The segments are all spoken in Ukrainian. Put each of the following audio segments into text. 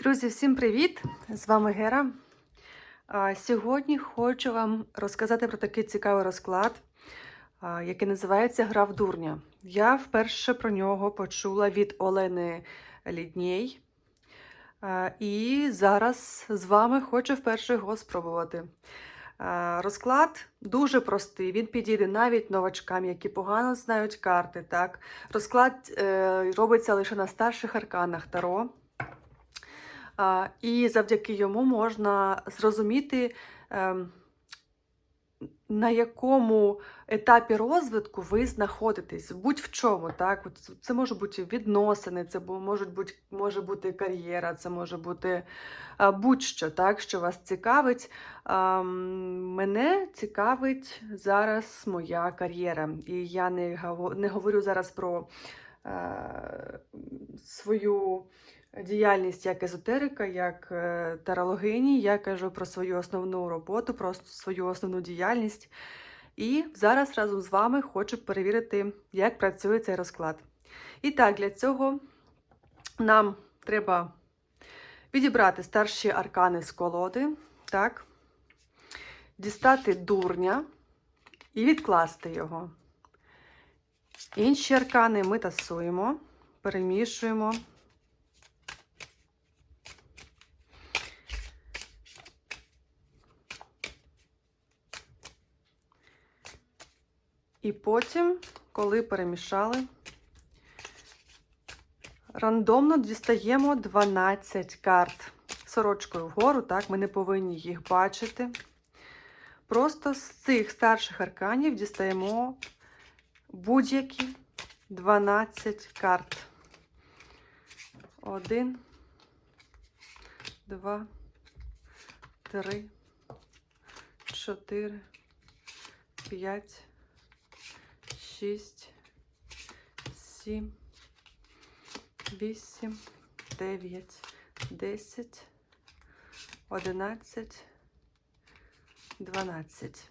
Друзі, всім привіт! З вами Гера. Сьогодні хочу вам розказати про такий цікавий розклад, який називається Гра в дурня. Я вперше про нього почула від Олени Ліднєй. І зараз з вами хочу вперше його спробувати. Розклад дуже простий. Він підійде навіть новачкам, які погано знають карти. Так? Розклад е, робиться лише на старших арканах Таро. І завдяки йому можна зрозуміти, ем, на якому етапі розвитку ви знаходитесь, будь-в чому. Так? Це може бути відносини, це можуть бути, може бути кар'єра, це може бути будь-що, так, що вас цікавить. Мене цікавить зараз моя кар'єра. І я не, говорю зараз про е, свою діяльність як езотерика, як е, тарологині. Я кажу про свою основну роботу, про свою основну діяльність. І зараз разом з вами хочу перевірити, як працює цей розклад. І так, для цього нам треба відібрати старші аркани з колоди, так, дістати дурня і відкласти його. Інші аркани ми тасуємо, перемішуємо. І потім, коли перемішали, рандомно дістаємо 12 карт сорочкою вгору, так, ми не повинні їх бачити. Просто з цих старших арканів дістаємо будь-які 12 карт. Один, два, три, чотири, п'ять. 6, 7, 8, 9, 10, 11, 12.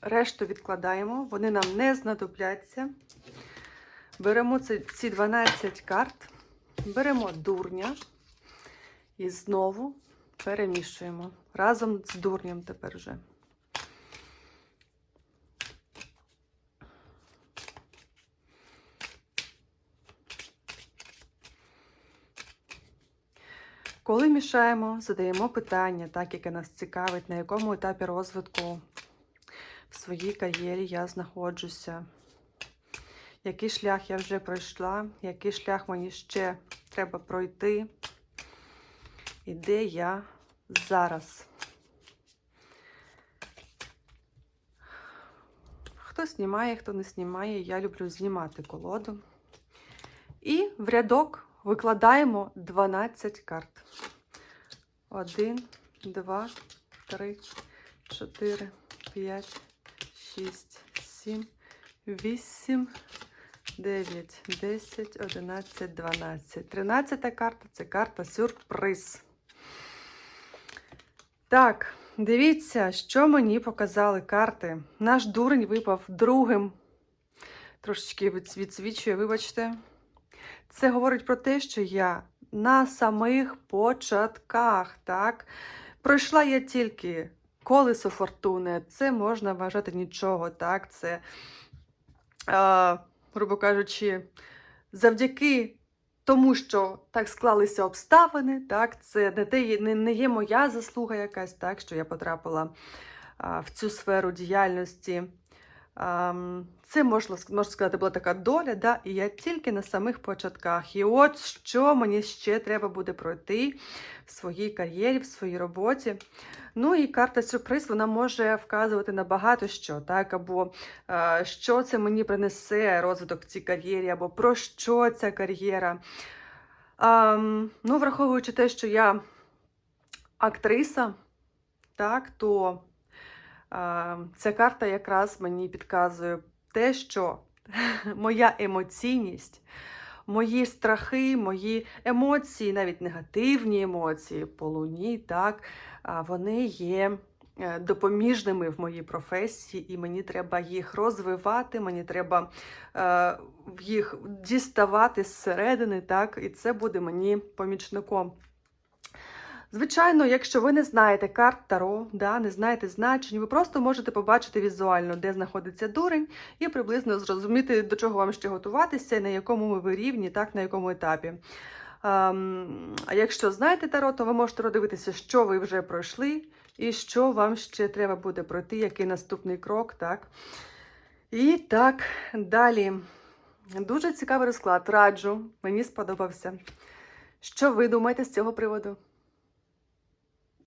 Решту відкладаємо, вони нам не знадобляться. Беремо ці, ці 12 карт, беремо дурня і знову перемішуємо разом з дурнем тепер вже. Коли мішаємо, задаємо питання, так, яке нас цікавить, на якому етапі розвитку в своїй кар'єрі я знаходжуся, який шлях я вже пройшла, який шлях мені ще треба пройти, і де я зараз. Хто знімає, хто не знімає, я люблю знімати колоду. І в рядок викладаємо 12 карт. 1, 2, 3, 4, 5, 6, 7, 8, 9, 10, 11, 12. 13 карта це карта сюрприз. Так, дивіться, що мені показали карти. Наш дурень випав другим. Трошечки відсвічує, вибачте. Це говорить про те, що я на самих початках, так? Пройшла я тільки колесо фортуни, це можна вважати нічого, так? Це, е, грубо кажучи, завдяки тому, що так склалися обставини, так? Це не, те, не, не є моя заслуга якась, так, що я потрапила а, в цю сферу діяльності. Це можна, сказати, була така доля, да? і я тільки на самих початках. І от що мені ще треба буде пройти в своїй кар'єрі, в своїй роботі. Ну і карта сюрприз вона може вказувати на багато що, так? Або е, що це мені принесе розвиток цій кар'єрі, або про що ця кар'єра. Ну, враховуючи те, що я актриса, так, то Ця карта якраз мені підказує те, що моя емоційність, мої страхи, мої емоції, навіть негативні емоції по луні, так, вони є е, допоміжними в моїй професії, і мені треба їх розвивати, мені треба е, їх діставати зсередини, так, і це буде мені помічником. Звичайно, якщо ви не знаєте карт Таро, да, не знаєте значень, ви просто можете побачити візуально, де знаходиться дурень, і приблизно зрозуміти, до чого вам ще готуватися, на якому ви рівні, так, на якому етапі. Ем, А якщо знаєте Таро, то ви можете роздивитися, що ви вже пройшли, і що вам ще треба буде пройти, який наступний крок, так? І так, далі. Дуже цікавий розклад. Раджу, мені сподобався. Що ви думаєте з цього приводу?